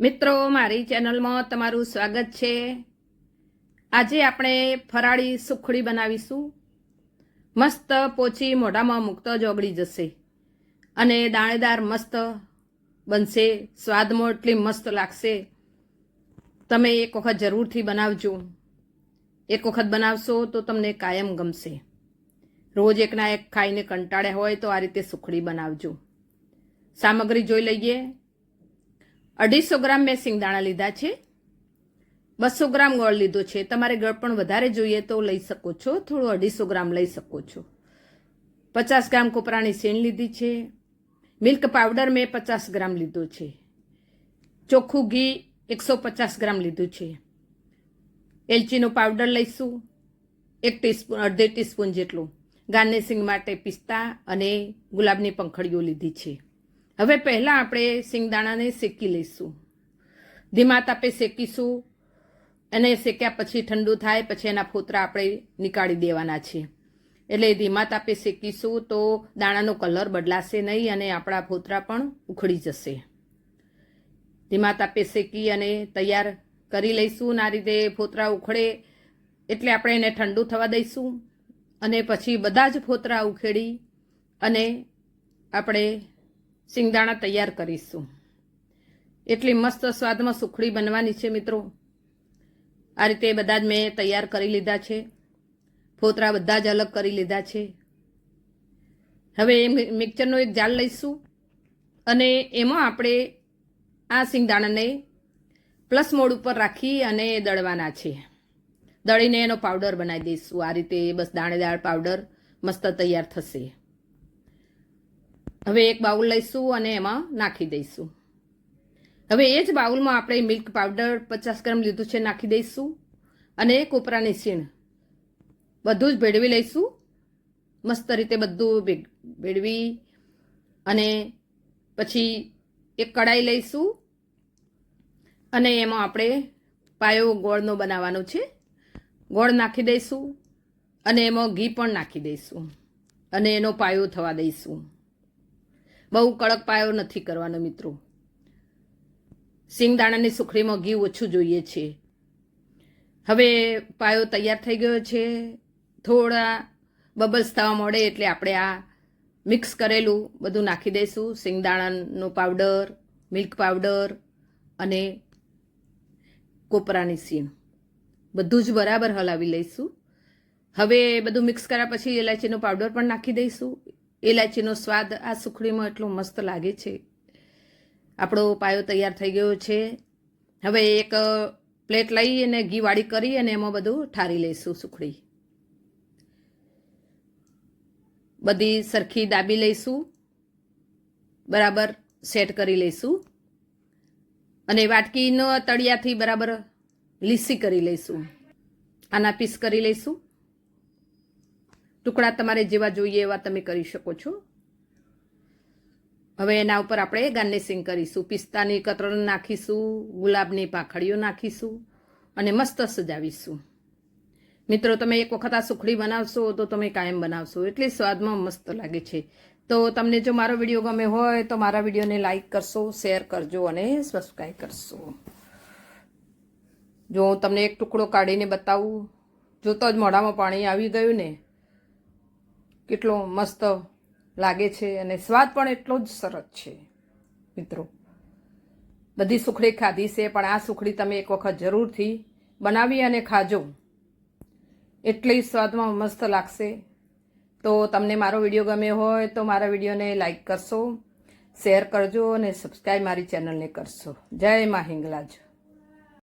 મિત્રો, મારી ચેનલમાં તમારું સ્વાગત છે. આજે આપણે ફરાળી સુખડી બનાવીશું. મસ્ત પોચી મોઢામાં મૂકતો જ ઓગળી જશે અને દાણેદાર મસ્ત બનશે. સ્વાદમાં એટલી મસ્ત લાગશે. તમે એક વખત જરૂરથી બનાવજો. એક વખત બનાવશો તો તમને કાયમ ગમશે. રોજ એકના એક ખાઈને કંટાળ્યા હોય તો આ રીતે સુખડી બનાવજો. સામગ્રી જોઈ લઈએ. અઢીસો ગ્રામ મેં સિંગદાણા લીધા છે. બસો ગ્રામ ગોળ લીધો છે. તમારે ગળ પણ વધારે જોઈએ તો લઈ શકો છો. થોડું અઢીસો ગ્રામ લઈ શકો છો. પચાસ ગ્રામ કોપરાની શેણ લીધી છે. મિલ્ક પાવડર મેં પચાસ ગ્રામ લીધો છે. ચોખ્ખું ઘી એકસો પચાસ ગ્રામ લીધું છે. એલચીનો પાવડર લઈશું. એક ટીસ્પૂન, અડધી ટીસ્પૂન જેટલું. ગાર્નિશિંગ માટે પિસ્તા અને ગુલાબની પંખડીઓ લીધી છે. હવે પહેલાં આપણે સિંગદાણાને શેકી લઈશું. ધીમા તાપે શેકીશું. એને શેક્યા પછી ઠંડુ થાય, પછી એના ફોતરા આપણે નીકાળી દેવાના છે એટલે ધીમા તાપે શેકીશું તો દાણાનો કલર બદલાશે નહીં અને આપણા ફોતરા પણ ઉખડી જશે. ધીમા તાપે શેકી અને તૈયાર કરી લઈશું આ રીતે ફોતરા ઉખડે એટલે આપણે એને ઠંડુ થવા દઈશું. અને પછી બધા જ ફોતરા ઉખેડી અને આપણે સિંગદાણા તૈયાર કરીશું. એટલી મસ્ત સ્વાદમાં સુખડી બનવાની છે મિત્રો. આ રીતે બધા જ મેં તૈયાર કરી લીધા છે. ફોતરા બધા જ અલગ કરી લીધા છે. હવે એ મિક્સરનો એક જાળ લઈશું અને એમાં આપણે આ સિંગદાણાને પ્લસ મોડ ઉપર રાખી અને દળવાના છે. દળીને એનો પાવડર બનાવી દઈશું. આ રીતે બસ દાણેદાર પાવડર મસ્ત તૈયાર થશે. હવે એક બાઉલ લઈશું અને એમાં નાખી દઈશું. હવે એ જ બાઉલમાં આપણે મિલ્ક પાવડર પચાસ ગ્રામ લીધું છે, નાખી દઈશું અને કોપરાની સીણ બધું જ ભેળવી લઈશું. મસ્ત રીતે બધું ભેળવી અને પછી એક કડાઈ લઈશું અને એમાં આપણે પાયો ગોળનો બનાવવાનો છે. ગોળ નાખી દઈશું અને એમાં ઘી પણ નાખી દઈશું અને એનો પાયો થવા દઈશું. બહુ કડક પાયો નથી કરવાનો મિત્રો. સિંગદાણાની સુખડીમાં ઘી ઓછું જોઈએ છે. હવે પાયો તૈયાર થઈ ગયો છે. થોડા બબલ્સ થવા મળે એટલે આપણે આ મિક્સ કરેલું બધું નાખી દઈશું. સિંગદાણાનો પાવડર, મિલ્ક પાવડર અને કોપરાની સીણ. બધું જ બરાબર હલાવી લઈશું. હવે બધું મિક્સ કર્યા પછી ઇલાયચીનો પાવડર પણ નાખી દઈશું. ઇલાયચીનો સ્વાદ આ સુખડીમાં એટલો મસ્ત લાગે છે. આપણો પાયો તૈયાર થઈ ગયો છે. હવે એક પ્લેટ લઈ અને ઘી વાળી કરી અને એમાં બધું ઠારી લઈશું સુખડી. બધી સરખી દાબી લઈશું. બરાબર સેટ કરી લઈશું. અને વાટકીનો તળિયાથી બરાબર લીસી કરી લઈશું. આના પીસ કરી લઈશું. ટુકડા તમારે જેવા જોઈએ એવા તમે કરી શકો છો. હવે એના ઉપર આપણે ગાર્નિશિંગ કરીશું. પિસ્તાની કતરણ નાખીશું, ગુલાબની પાંખડીઓ નાખીશું અને મસ્ત સજાવીશું. મિત્રો, તમે એક વખત આ સુખડી બનાવશો તો તમે કાયમ બનાવશો. એટલી સ્વાદમાં મસ્ત લાગે છે. તો તમને જો મારો વીડિયો ગમે હોય તો મારા વિડીયોને લાઈક કરશો, શેર કરજો અને સબસ્ક્રાઈબ કરશો. જો હું તમને એક ટુકડો કાઢીને બતાવું. જોતો જ મોઢામાં પાણી આવી ગયું ને. કેટલો મસ્ત લાગે છે અને સ્વાદ પણ એટલો જ સરસ છે, મિત્રો. બધી સુખડી ખાધી છે, પણ આ સુખડી તમે એક વખત જરૂરથી બનાવી અને ખાજો. એટલી સ્વાદમાં મસ્ત લાગશે. તો તમને મારો વીડિયો ગમ્યો હોય તો મારા વિડીયોને લાઈક કરશો, શેર કરજો અને સબસ્ક્રાઈબ મારી ચેનલને કરશો. જય મા હિંગલાજ.